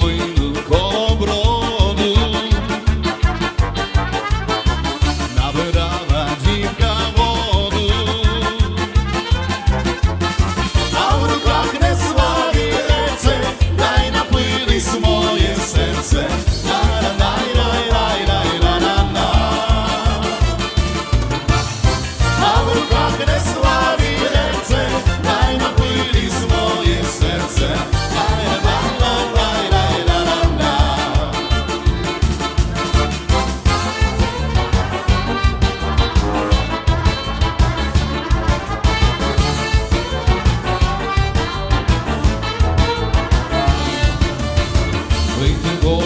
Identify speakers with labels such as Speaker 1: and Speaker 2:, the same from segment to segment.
Speaker 1: половину коло броду. Набирала дівка воду, а в руках не сварі це, дай напились моє серце. найрайдай, а в руках Agnes way to go.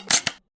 Speaker 1: Yeah.